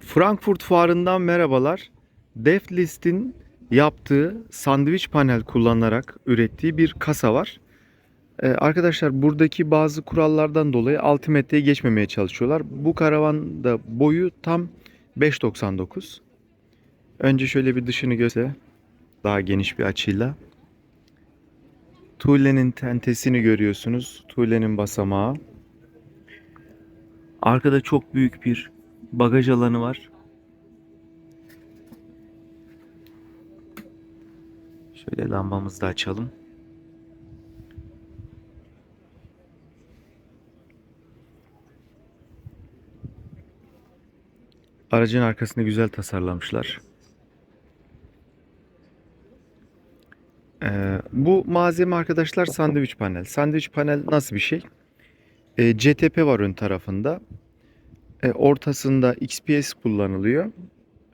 Frankfurt Fuarı'ndan merhabalar. Deflist'in yaptığı sandviç panel kullanarak ürettiği bir kasa var. Ee, arkadaşlar buradaki bazı kurallardan dolayı Ultimate'e geçmemeye çalışıyorlar. Bu karavan da boyu tam 5.99. Önce şöyle bir dışını göster. Daha geniş bir açıyla. Tuğle'nin tentesini görüyorsunuz. Tuğle'nin basamağı. Arkada çok büyük bir bagaj alanı var. Şöyle lambamızı da açalım. Aracın arkasını güzel tasarlamışlar. Ee, bu malzeme arkadaşlar sandviç panel. Sandviç panel nasıl bir şey? Ee, CTP var ön tarafında. E, ortasında XPS kullanılıyor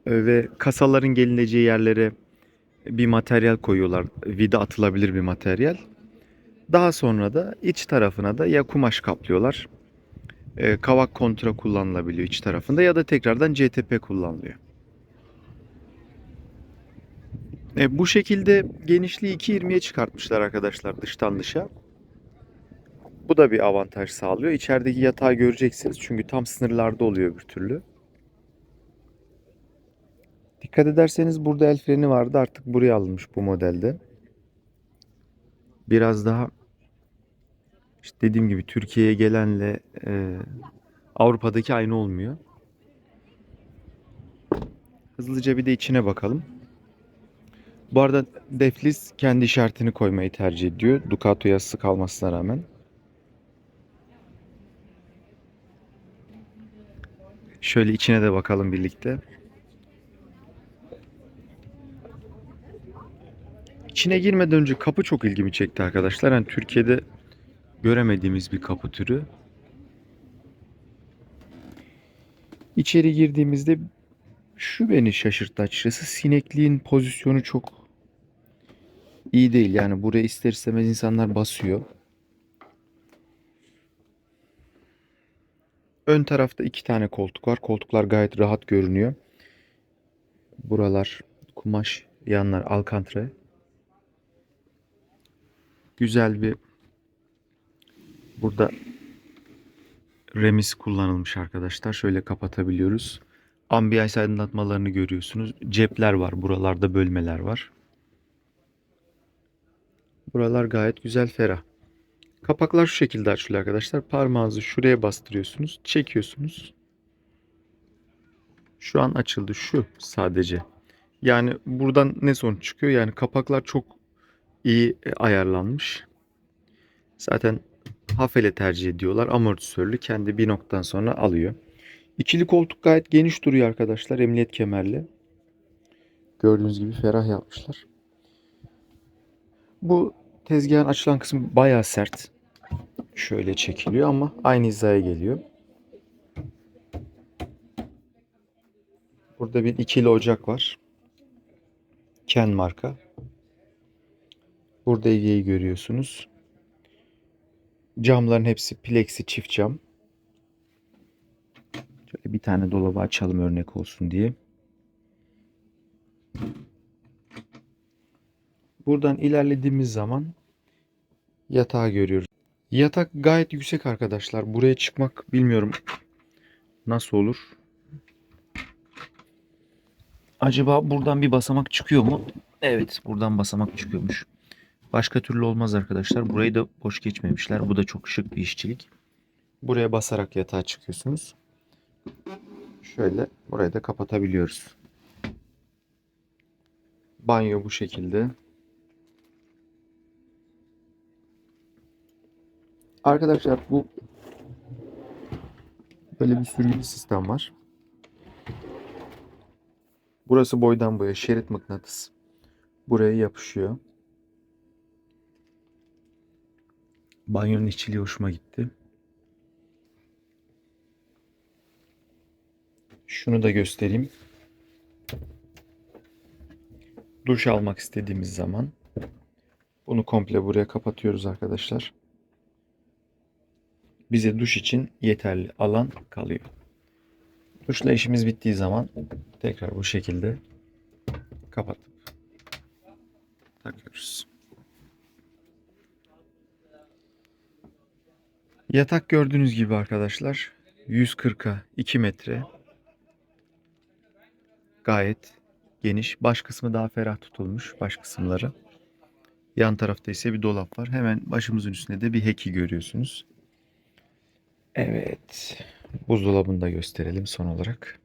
E, ve kasaların gelineceği yerlere bir materyal koyuyorlar. Vida atılabilir bir materyal. Daha sonra da iç tarafına da ya kumaş kaplıyorlar. E, kavak kontra kullanılabiliyor iç tarafında ya da tekrardan CTP kullanılıyor. E, bu şekilde genişliği 2.20'ye çıkartmışlar arkadaşlar dıştan dışa. Bu da bir avantaj sağlıyor. İçerideki yatağı göreceksiniz çünkü tam sınırlarda oluyor bir türlü. Dikkat ederseniz burada el freni vardı artık buraya alınmış bu modelde. Biraz daha işte dediğim gibi Türkiye'ye gelenle e, Avrupa'daki aynı olmuyor. Hızlıca bir de içine bakalım. Bu arada Deflis kendi işaretini koymayı tercih ediyor. Ducato yazısı kalmasına rağmen. Şöyle içine de bakalım birlikte. İçine girmeden önce kapı çok ilgimi çekti arkadaşlar. Yani Türkiye'de göremediğimiz bir kapı türü. İçeri girdiğimizde şu beni şaşırttı açıkçası. Sinekliğin pozisyonu çok iyi değil. Yani buraya ister istemez insanlar basıyor. Ön tarafta iki tane koltuk var. Koltuklar gayet rahat görünüyor. Buralar kumaş, yanlar alkantre. Güzel bir burada remis kullanılmış arkadaşlar. Şöyle kapatabiliyoruz. Ambiyans aydınlatmalarını görüyorsunuz. Cepler var. Buralarda bölmeler var. Buralar gayet güzel ferah. Kapaklar şu şekilde açılıyor arkadaşlar. Parmağınızı şuraya bastırıyorsunuz. Çekiyorsunuz. Şu an açıldı. Şu sadece. Yani buradan ne sonuç çıkıyor? Yani kapaklar çok iyi e, ayarlanmış. Zaten hafele tercih ediyorlar. Amortisörlü kendi bir noktadan sonra alıyor. İkili koltuk gayet geniş duruyor arkadaşlar. Emniyet kemerli. Gördüğünüz gibi ferah yapmışlar. Bu tezgahın açılan kısmı bayağı sert. Şöyle çekiliyor ama aynı hizaya geliyor. Burada bir ikili ocak var. Ken marka. Burada Ege'yi görüyorsunuz. Camların hepsi plexi çift cam. Şöyle bir tane dolabı açalım örnek olsun diye. Buradan ilerlediğimiz zaman yatağı görüyoruz. Yatak gayet yüksek arkadaşlar. Buraya çıkmak bilmiyorum nasıl olur. Acaba buradan bir basamak çıkıyor mu? Evet, buradan basamak çıkıyormuş. Başka türlü olmaz arkadaşlar. Burayı da boş geçmemişler. Bu da çok şık bir işçilik. Buraya basarak yatağa çıkıyorsunuz. Şöyle burayı da kapatabiliyoruz. Banyo bu şekilde. Arkadaşlar bu böyle bir sürgülü sistem var. Burası boydan boya şerit mıknatıs. Buraya yapışıyor. Banyonun içiliği hoşuma gitti. Şunu da göstereyim. Duş almak istediğimiz zaman bunu komple buraya kapatıyoruz arkadaşlar. Bize duş için yeterli alan kalıyor. Tuşla işimiz bittiği zaman tekrar bu şekilde kapatıp takıyoruz. Yatak gördüğünüz gibi arkadaşlar 140'a 2 metre gayet geniş. Baş kısmı daha ferah tutulmuş baş kısımları. Yan tarafta ise bir dolap var. Hemen başımızın üstünde de bir heki görüyorsunuz. Evet. Buzdolabını da gösterelim son olarak.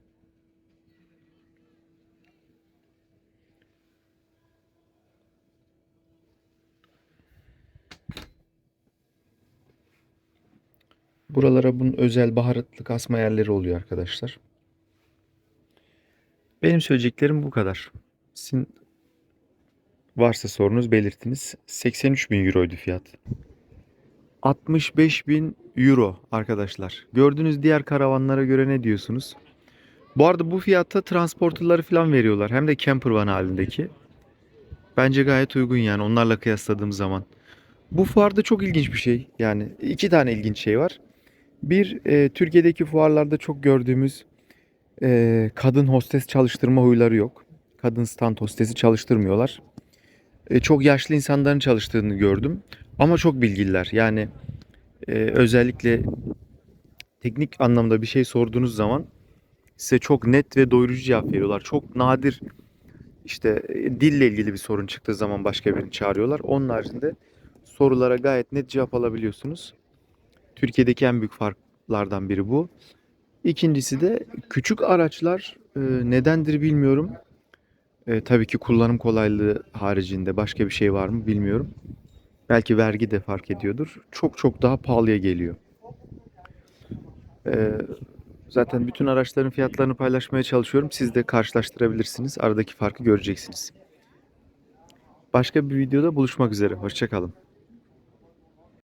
Buralara bunun özel baharatlık asma yerleri oluyor arkadaşlar. Benim söyleyeceklerim bu kadar. Sizin varsa sorunuz belirtiniz. 83 bin euroydu fiyat. 65 bin euro arkadaşlar. Gördüğünüz diğer karavanlara göre ne diyorsunuz? Bu arada bu fiyatta transporterları falan veriyorlar. Hem de camper van halindeki. Bence gayet uygun yani onlarla kıyasladığım zaman. Bu fuarda çok ilginç bir şey. Yani iki tane ilginç şey var. Bir, e, Türkiye'deki fuarlarda çok gördüğümüz e, kadın hostes çalıştırma huyları yok. Kadın stand hostesi çalıştırmıyorlar. E, çok yaşlı insanların çalıştığını gördüm. Ama çok bilgililer. Yani e, özellikle teknik anlamda bir şey sorduğunuz zaman size çok net ve doyurucu cevap veriyorlar. Çok nadir işte dille ilgili bir sorun çıktığı zaman başka birini çağırıyorlar. Onun haricinde sorulara gayet net cevap alabiliyorsunuz. Türkiye'deki en büyük farklardan biri bu. İkincisi de küçük araçlar e, nedendir bilmiyorum. E, tabii ki kullanım kolaylığı haricinde başka bir şey var mı bilmiyorum. Belki vergi de fark ediyordur. Çok çok daha pahalıya geliyor. E, zaten bütün araçların fiyatlarını paylaşmaya çalışıyorum. Siz de karşılaştırabilirsiniz. Aradaki farkı göreceksiniz. Başka bir videoda buluşmak üzere. Hoşçakalın.